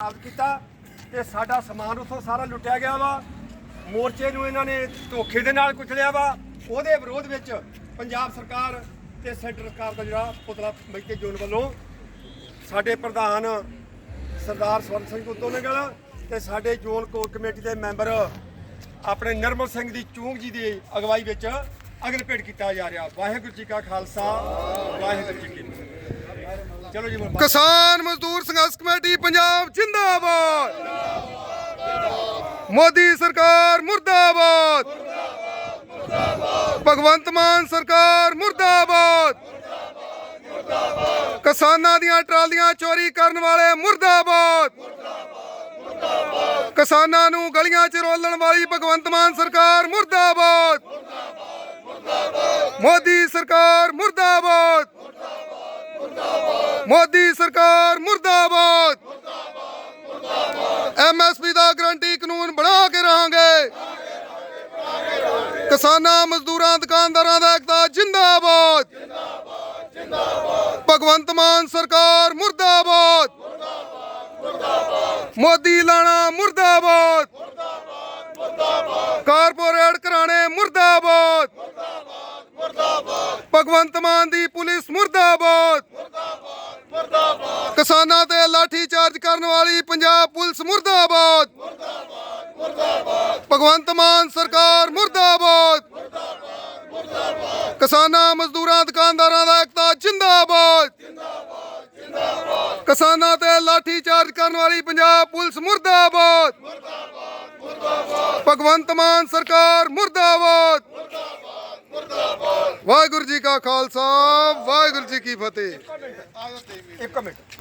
ਬਰਾਮਦ ਕੀਤਾ ਤੇ ਸਾਡਾ ਸਮਾਨ ਉੱਥੋਂ ਸਾਰਾ ਲੁੱਟਿਆ ਗਿਆ ਵਾ। ਮੋਰਚੇ ਨੂੰ ਇਹਨਾਂ ਨੇ ਧੋਖੇ ਦੇ ਨਾਲ ਕੁਚਲਿਆ ਵਾ। ਉਹਦੇ ਵਿਰੋਧ ਵਿੱਚ ਪੰਜਾਬ ਸਰਕਾਰ ਤੇ ਸੈਂਟਰ ਸਰਕਾਰ ਦਾ ਜਿਹੜਾ ਪੁਤਲਾ ਮੈਕੇ ਜ਼ੋਨ ਵੱਲੋਂ ਸਾਡੇ ਪ੍ਰਧਾਨ ਸਰਦਾਰ ਸਵਰਨ ਸਿੰਘ ਗੁੱਤੋ ਨਗਲ ਤੇ ਸਾਡੇ ਜ਼ੋਨ ਕੋਰ ਕਮੇਟੀ ਦੇ ਮੈਂਬਰ ਆਪਣੇ ਨਰਮਲ ਸਿੰਘ ਦੀ ਚੂੰਗ ਜੀ ਦੀ ਅਗਵਾਈ ਵਿੱਚ ਅਗਨ ਭੇਟ ਕੀਤਾ ਜਾ ਰਿਹਾ। ਵਾਹਿਗੁਰੂ ਜੀ ਕਾ ਖਾਲਸਾ, ਵਾਹਿਗੁਰੂ ਜੀ ਕੀ ਫਤਿਹ। ਚਲੋ ਜੀ ਕਿਸਾਨ ਮਜ਼ਦੂਰ ਸੰਘਰਸ਼ ਕਮੇਟੀ, ਪੰਜਾਬ ਜਿੰਦਾਬਾਦ ਮੋਦੀ ਸਰਕਾਰ ਮੁਰਦਾਬਾਦ। ਭਗਵੰਤ ਮਾਨ ਸਰਕਾਰ ਮੁਰਦਾਬਾਦ। ਕਿਸਾਨਾਂ ਦੀਆਂ ਟਰਾਲੀਆਂ ਚੋਰੀ ਕਰਨ ਵਾਲੇ ਮੁਰਦਾਬਾਦ। ਕਿਸਾਨਾਂ ਨੂੰ ਗਲੀਆਂ 'ਚ ਰੋਲਣ ਵਾਲੀ ਭਗਵੰਤ ਮਾਨ ਸਰਕਾਰ ਮੁਰਦਾਬਾਦ। ਮੋਦੀ ਸਰਕਾਰ ਮੁਰਦਾਬਾਦ। ਮੋਦੀ ਸਰਕਾਰ ਮੁਰਦਾਬਾਦ। ਐਮਐਸਪੀ ਕਿਸਾਨਾਂ, ਮਜ਼ਦੂਰਾਂ, ਦੁਕਾਨਦਾਰਾਂ ਦਾ ਇਕਤਾ, ਜਿੰਦਾਬਾਦ। ਭਗਵੰਤ ਮਾਨ ਸਰਕਾਰ ਮੁਰਦਾਬਾਦ। ਮੋਦੀ ਲਾਣਾ ਮੁਰਦਾਬਾਦ। ਕਾਰਪੋਰੇਟ ਘਰਾਣੇ ਮੁਰਦਾਬਾਦ। ਭਗਵੰਤ ਮਾਨ ਦੀ ਪੁਲਿਸ ਮੁਰਦਾਬਾਦ। ਕਿਸਾਨਾਂ ਤੇ ਲਾਠੀ ਚਾਰਜ ਕਰਨ ਵਾਲੀ ਪੰਜਾਬ ਪੁਲਿਸ ਮੁਰਦਾਬਾਦ। ਭਗਵੰਤ ਮਾਨ ਸਰਕਾਰ ਮੁਰਦਾਬਾਦ। ਕਿਸਾਨਾਂ, ਮਜ਼ਦੂਰਾਂ, ਦੁਕਾਨਦਾਰਾਂ ਦਾ ਇਕਤਾ ਜਿੰਦਾਬਾਦ। ਕਿਸਾਨਾਂ ਤੇ ਲਾਠੀ ਚਾਰਜ ਕਰਨ ਵਾਲੀ ਪੰਜਾਬ ਪੁਲਿਸ ਮੁਰਦਾਬਾਦ। ਭਗਵੰਤ ਮਾਨ ਸਰਕਾਰ ਮੁਰਦਾਬਾਦ। ਵਾਹਿਗੁਰੂ ਜੀ ਕਾ ਖਾਲਸਾ, ਵਾਹਿਗੁਰੂ ਜੀ ਕੀ ਫਤਿਹ। ਇੱਕ ਮਿੰਟ।